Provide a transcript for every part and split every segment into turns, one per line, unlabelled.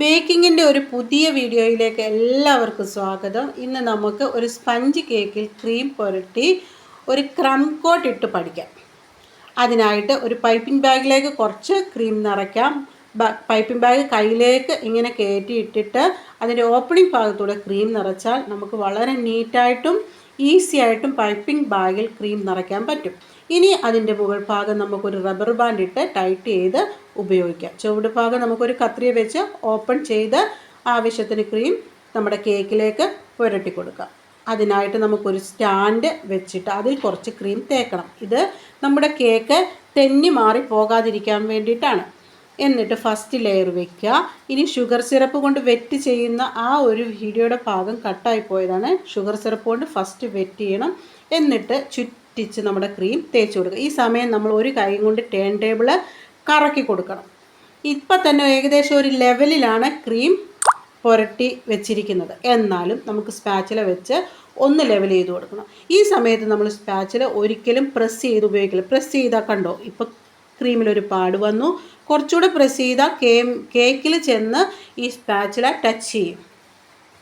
ബേക്കിങ്ങിന്റെ ഒരു പുതിയ വീഡിയോയിലേക്ക് എല്ലാവർക്കും സ്വാഗതം. ഇന്ന് നമുക്ക് ഒരു സ്പഞ്ച് കേക്കിൽ ക്രീം പുരട്ടി ഒരു ക്രം കോട്ട് ഇട്ട് പഠിക്കാം. അതിനായിട്ട് ഒരു പൈപ്പിംഗ് ബാഗിലേക്ക് കുറച്ച് ക്രീം നിറയ്ക്കാം. പൈപ്പിംഗ് ബാഗ് കയ്യിലേക്ക് ഇങ്ങനെ കയറ്റി ഇട്ടിട്ട് അതിന്റെ ഓപ്പണിംഗ് ഭാഗത്തൂടെ ക്രീം നിറച്ചാൽ നമുക്ക് വളരെ നീറ്റായിട്ടും ഈസി ആയിട്ടും പൈപ്പിംഗ് ബാഗിൽ ക്രീം നിറയ്ക്കാൻ പറ്റും. ഇനി അതിന്റെ മുകൾ ഭാഗം നമുക്കൊരു റബ്ബർ ബാൻഡ് ഇട്ട് ടൈറ്റ് ചെയ്ത് ഉപയോഗിക്കാം. ചുവട് ഭാഗം നമുക്കൊരു കത്രിയ വെച്ച് ഓപ്പൺ ചെയ്ത് ആവശ്യത്തിന് ക്രീം നമ്മുടെ കേക്കിലേക്ക് പുരട്ടി കൊടുക്കാം. അതിനായിട്ട് നമുക്കൊരു സ്റ്റാൻഡ് വെച്ചിട്ട് അതിൽ കുറച്ച് ക്രീം തേക്കണം. ഇത് നമ്മുടെ കേക്ക് തെന്നി മാറി പോകാതിരിക്കാൻ വേണ്ടിയിട്ടാണ്. എന്നിട്ട് ഫസ്റ്റ് ലെയർ വെക്കുക. ഇനി ഷുഗർ സിറപ്പ് കൊണ്ട് വെറ്റ് ചെയ്യുന്ന ആ ഒരു വീഡിയോയുടെ ഭാഗം കട്ടായി പോയതാണ്. ഷുഗർ സിറപ്പ് കൊണ്ട് ഫസ്റ്റ് വെറ്റ് ചെയ്യണം. എന്നിട്ട് ചുറ്റിച്ച് നമ്മുടെ ക്രീം തേച്ച് കൊടുക്കുക. ഈ സമയം നമ്മൾ ഒരു കൈ കൊണ്ട് ടേൺ ടേബിൾ കറക്കി കൊടുക്കണം. ഇപ്പം തന്നെ ഏകദേശം ഒരു ലെവലിലാണ് ക്രീം പുരട്ടി വെച്ചിരിക്കുന്നത്. എന്നാലും നമുക്ക് സ്പാച്ചില വെച്ച് ഒന്ന് ലെവൽ ചെയ്ത് കൊടുക്കണം. ഈ സമയത്ത് നമ്മൾ സ്പാച്ചില ഒരിക്കലും പ്രസ് ചെയ്ത് ഉപയോഗിക്കില്ല. പ്രസ് ചെയ്താൽ കണ്ടോ? ഇപ്പോൾ ക്രീമിലൊരു പാട് വന്നു. കുറച്ചുകൂടെ പ്രസ് ചെയ്താൽ കേ കേക്കിൽ ചെന്ന് ഈ സ്പാച്ചില ടച്ച് ചെയ്യും.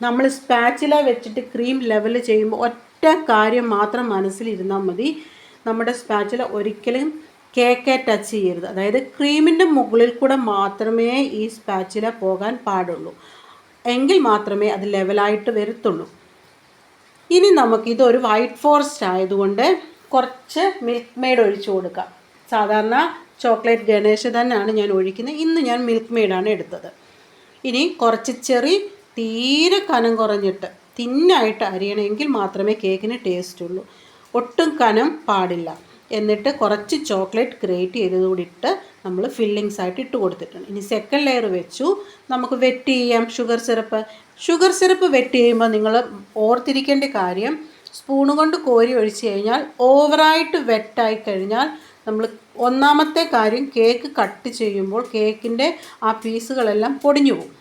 നമ്മൾ സ്പാച്ചില വെച്ചിട്ട് ക്രീം ലെവൽ ചെയ്യുമ്പോൾ ഒറ്റ കാര്യം മാത്രം മനസ്സിലിരുന്നാൽ മതി. നമ്മുടെ സ്പാച്ചില ഒരിക്കലും കേക്കെ ടച്ച് ചെയ്യരുത്. അതായത് ക്രീമിന്റെ മുകളിൽ കൂടെ മാത്രമേ ഈ സ്പാച്ചില പോകാൻ പാടുള്ളൂ. എങ്കിൽ മാത്രമേ അത് ലെവലായിട്ട് വരത്തുള്ളൂ. ഇനി നമുക്കിതൊരു വൈറ്റ് ഫോറസ്റ്റ് ആയതുകൊണ്ട് കുറച്ച് മിൽക്ക് മെയ്ഡ് ഒഴിച്ചു കൊടുക്കാം. സാധാരണ ചോക്ലേറ്റ് ഗണേശ് തന്നെയാണ് ഞാൻ ഒഴിക്കുന്നത്. ഇന്ന് ഞാൻ മിൽക്ക് മെയ്ഡാണ് എടുത്തത്. ഇനി കുറച്ച് ചെറി തീരെ കനം കുറഞ്ഞിട്ട് തിന്നായിട്ട് അരിയണമെങ്കിൽ മാത്രമേ കേക്കിന് ടേസ്റ്റ് ഉള്ളൂ. ഒട്ടും കനം പാടില്ല. എന്നിട്ട് കുറച്ച് ചോക്ലേറ്റ് ഗ്രേറ്റ് ചെയ്തതുകൂടി ഇട്ട് നമ്മൾ ഫില്ലിങ്സ് ആയിട്ട് ഇട്ട് കൊടുത്തിട്ടുണ്ട്. ഇനി സെക്കൻഡ് ലെയർ വെച്ചു. നമുക്ക് വെറ്റ് ചെയ്യാം. Sugar syrup sugar syrup wet ചെയ്യുമ്പോൾ നിങ്ങൾ ഓർത്തിരിക്കേണ്ട കാര്യം സ്പൂണ് കൊണ്ട് കോരി ഒഴിച്ച് കഴിഞ്ഞാൽ ഓവറായിട്ട് വെറ്റായി കഴിഞ്ഞാൽ നമ്മൾ ഒന്നാമത്തെ കാര്യം കേക്ക് കട്ട് ചെയ്യുമ്പോൾ കേക്കിന്റെ ആ പീസുകളെല്ലാം പൊടിഞ്ഞു പോകും.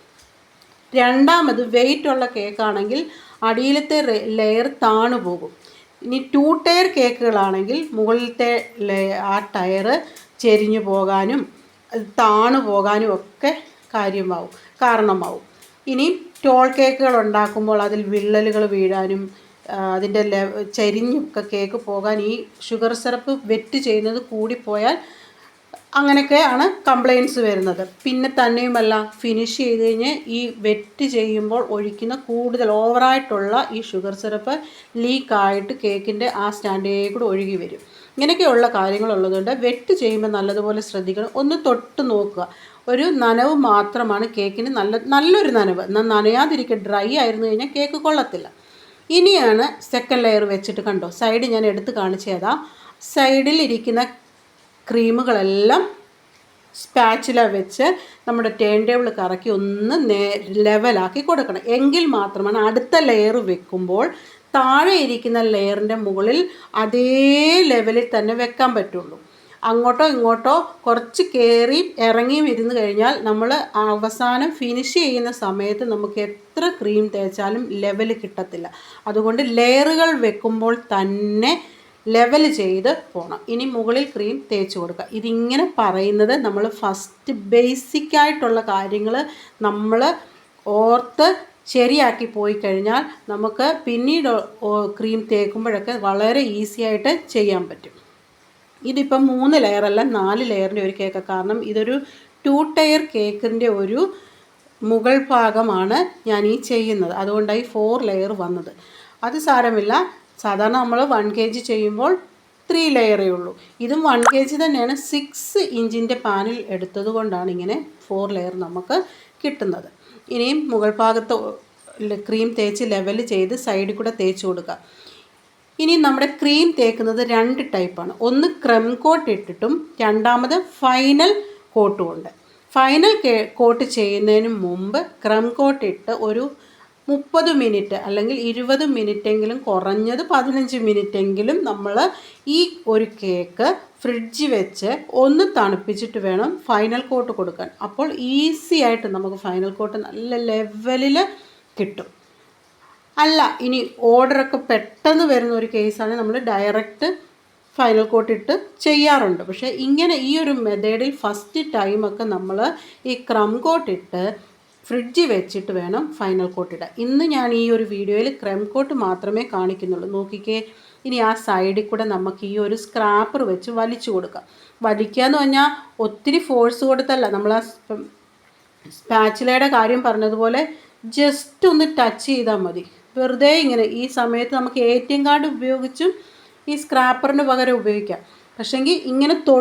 രണ്ടാമത് വെയിറ്റ് ഉള്ള കേക്കാണെങ്കിൽ അടിയിലത്തെ ലെയർ താണു പോകും. ഇനി ടു ടയർ കേക്കുകളാണെങ്കിൽ മുകളിലത്തെ ആ ടയർ ചെരിഞ്ഞു പോകാനും താണു പോകാനും ഒക്കെ കാര്യമാവും കാരണമാവും. ഇനി ടോൾ കേക്കുകൾ ഉണ്ടാക്കുമ്പോൾ അതിൽ വിള്ളലുകൾ വീഴാനും അതിന്റെ ചരിഞ്ഞൊക്കെ കേക്ക് പോകാൻ ഈ ഷുഗർ സിറപ്പ് വെറ്റ് ചെയ്യുന്നത് കൂടിപ്പോയാൽ അങ്ങനെയൊക്കെയാണ് കംപ്ലയിൻസ് വരുന്നത്. പിന്നെ തന്നെയുമല്ല ഫിനിഷ് ചെയ്ത് കഴിഞ്ഞ് ഈ വെറ്റ് ചെയ്യുമ്പോൾ ഒഴിക്കുന്ന കൂടുതൽ ഓവറായിട്ടുള്ള ഈ ഷുഗർ സിറപ്പ് ലീക്കായിട്ട് കേക്കിന്റെ ആ സ്റ്റാൻഡേ കൂടെ ഒഴുകി വരും. ഇങ്ങനെയൊക്കെയുള്ള കാര്യങ്ങളുള്ളതുകൊണ്ട് വെറ്റ് ചെയ്യുമ്പോൾ നല്ലതുപോലെ ശ്രദ്ധിക്കണം. ഒന്ന് തൊട്ട് നോക്കുക. ഒരു നനവ് മാത്രമാണ് കേക്കിന് നല്ല നല്ലൊരു നനവ്. നനയാതിരിക്കുക ഡ്രൈ ആയിരുന്നു കഴിഞ്ഞാൽ കേക്ക് കൊള്ളത്തില്ല. ഇനിയാണ് സെക്കൻഡ് ലെയർ വെച്ചിട്ട് കണ്ടോ? സൈഡ് ഞാൻ എടുത്ത് കാണിച്ചു തരാം. സൈഡിൽ ഇരിക്കുന്ന ക്രീമുകളെല്ലാം സ്പാച്ചില വെച്ച് നമ്മുടെ ടേൺ ടേബിൾ കറക്കി ഒന്ന് നേ ലെവലാക്കി കൊടുക്കണം. എങ്കിൽ മാത്രമാണ് അടുത്ത ലെയർ വെക്കുമ്പോൾ താഴെ ഇരിക്കുന്ന ലെയറിന്റെ മുകളിൽ അതേ ലെവലിൽ തന്നെ വെക്കാൻ പറ്റുള്ളൂ. അങ്ങോട്ടോ ഇങ്ങോട്ടോ കുറച്ച് കയറി ഇറങ്ങി ഇരുന്ന് കഴിഞ്ഞാൽ നമ്മൾ അവസാനം ഫിനിഷ് ചെയ്യുന്ന സമയത്ത് നമുക്ക് എത്ര ക്രീം തേച്ചാലും ലെവൽ കിട്ടത്തില്ല. അതുകൊണ്ട് ലെയറുകൾ വെക്കുമ്പോൾ തന്നെ ലെവൽ ചെയ്ത് പോകണം ഇനി മുകളിൽ ക്രീം തേച്ച് കൊടുക്കുക. ഇതിങ്ങനെ പറയുന്നത് നമ്മൾ ഫസ്റ്റ് ബേസിക് ആയിട്ടുള്ള കാര്യങ്ങൾ നമ്മൾ ഓർത്ത് ശരിയാക്കി പോയി കഴിഞ്ഞാൽ നമുക്ക് പിന്നീട് ക്രീം തേക്കുമ്പോഴൊക്കെ വളരെ ഈസിയായിട്ട് ചെയ്യാൻ പറ്റും. ഇതിപ്പം മൂന്ന് ലെയറല്ല നാല് ലെയറിന്റെ ഒരു കേക്ക് കാരണം ഇതൊരു ടു ടയർ കേക്കിന്റെ ഒരു മുകൾ ഭാഗമാണ് ഞാൻ ഈ ചെയ്യുന്നത്. അതുകൊണ്ടായി ഫോർ ലെയർ വന്നത്. അത് സാരമില്ല. സാധാരണ നമ്മൾ വൺ കെ ജി ചെയ്യുമ്പോൾ ത്രീ ലെയറേ ഉള്ളൂ. ഇതും വൺ കെ ജി തന്നെയാണ് സിക്സ് ഇഞ്ചിന്റെ പാനിൽ എടുത്തത് കൊണ്ടാണ് ഇങ്ങനെ ഫോർ ലെയർ നമുക്ക് കിട്ടുന്നത്. ഇനിയും മുകൾ ഭാഗത്ത് ക്രീം തേച്ച് ലെവൽ ചെയ്ത് സൈഡിൽ കൂടെ തേച്ച് കൊടുക്കുക. ഇനി നമ്മുടെ ക്രീം തേക്കുന്നത് രണ്ട് ടൈപ്പാണ് ഒന്ന് ക്രം കോട്ട് ഇട്ടിട്ടും രണ്ടാമത് ഫൈനൽ കോട്ടും ഉണ്ട്. ഫൈനൽ കോട്ട് ചെയ്യുന്നതിന് മുമ്പ് ക്രം കോട്ട് ഇട്ട് ഒരു മുപ്പത് മിനിറ്റ് അല്ലെങ്കിൽ ഇരുപത് മിനിറ്റെങ്കിലും കുറഞ്ഞത് പതിനഞ്ച് മിനിറ്റെങ്കിലും നമ്മൾ ഈ ഒരു കേക്ക് ഫ്രിഡ്ജ് വെച്ച് ഒന്ന് തണുപ്പിച്ചിട്ട് വേണം ഫൈനൽ കോട്ട് കൊടുക്കാൻ. അപ്പോൾ ഈസി ആയിട്ട് നമുക്ക് ഫൈനൽ കോട്ട് നല്ല ലെവലിൽ കിട്ടും. അല്ല ഇനി ഓർഡറൊക്കെ പെട്ടെന്ന് വരുന്ന ഒരു കേസാണ് നമ്മൾ ഡയറക്റ്റ് ഫൈനൽ കോട്ട് ഇട്ട് ചെയ്യാറുണ്ട്. പക്ഷേ ഇങ്ങനെ ഈ ഒരു മെത്തേഡിൽ ഫസ്റ്റ് ടൈമൊക്കെ നമ്മൾ ഈ ക്രം കോട്ടിട്ട് ഫ്രിഡ്ജിൽ വെച്ചിട്ട് വേണം ഫൈനൽ കോട്ട് ഇടാൻ. ഇന്ന് ഞാൻ ഈ ഒരു വീഡിയോയിൽ ക്രം കോട്ട് മാത്രമേ കാണിക്കുന്നുള്ളൂ. നോക്കിക്കേ ഇനി ആ സൈഡിൽ കൂടെ നമുക്ക് ഈ ഒരു സ്ക്രാപ്പർ വെച്ച് വലിച്ചു കൊടുക്കാം. വലിക്കുക എന്ന് പറഞ്ഞാൽ ഒത്തിരി ഫോഴ്സ് കൊടുത്തല്ല. നമ്മൾ ആ സ്പാച്ചിലയുടെ കാര്യം പറഞ്ഞതുപോലെ ജസ്റ്റ് ഒന്ന് ടച്ച് ചെയ്താൽ മതി. വെറുതെ ഇങ്ങനെ ഈ സമയത്ത് നമുക്ക് എ ടി എം കാർഡ് ഉപയോഗിച്ചും ഈ സ്ക്രാപ്പറിന് പകരം ഉപയോഗിക്കാം. പക്ഷേങ്കിൽ ഇങ്ങനെ തൊ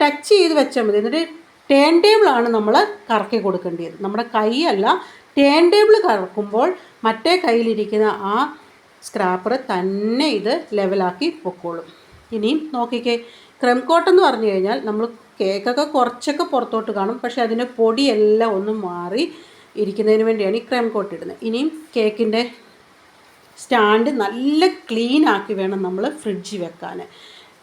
ടച്ച് ചെയ്ത് വെച്ചാൽ മതി. എന്നിട്ട് ടേൺ ടേബിളാണ് നമ്മൾ കറക്കി കൊടുക്കേണ്ടത് നമ്മുടെ കൈയല്ല ടേൺ ടേബിൾ കറക്കുമ്പോൾ മറ്റേ കയ്യിലിരിക്കുന്ന ആ സ്ക്രാപ്പർ തന്നെ ഇത് ലെവലാക്കി പൊക്കോളും. ഇനിയും നോക്കിക്കേ. ക്രംകോട്ട് എന്ന് പറഞ്ഞു കഴിഞ്ഞാൽ നമ്മൾ കേക്കൊക്കെ കുറച്ചൊക്കെ പുറത്തോട്ട് കാണും. പക്ഷേ അതിന്റെ പൊടിയെല്ലാം ഒന്ന് മാറി ഇരിക്കുന്നതിന് വേണ്ടിയാണ് ഈ ക്രംകോട്ട് ഇടുന്നത്. ഇനിയും കേക്കിന്റെ സ്റ്റാൻഡ് നല്ല ക്ലീൻ ആക്കി വേണം നമ്മൾ ഫ്രിഡ്ജിൽ വെക്കാൻ.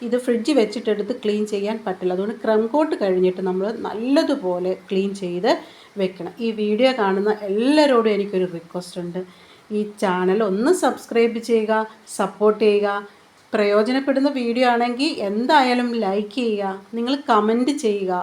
ഇത് ഫ്രിഡ്ജിൽ വെച്ചിട്ടെടുത്ത് ക്ലീൻ ചെയ്യാൻ പറ്റില്ല. അതുകൊണ്ട് ക്രം കോട്ട് കഴിഞ്ഞിട്ട് നമ്മൾ നല്ലതുപോലെ ക്ലീൻ ചെയ്ത് വെക്കണം. ഈ വീഡിയോ കാണുന്ന എല്ലാവരോടും എനിക്കൊരു റിക്വസ്റ്റ് ഉണ്ട്. ഈ ചാനൽ ഒന്ന് സബ്സ്ക്രൈബ് ചെയ്യുക സപ്പോർട്ട് ചെയ്യുക. പ്രയോജനപ്പെടുന്ന വീഡിയോ ആണെങ്കിൽ എന്തായാലും ലൈക്ക് ചെയ്യുക. നിങ്ങൾ കമന്റ് ചെയ്യുക.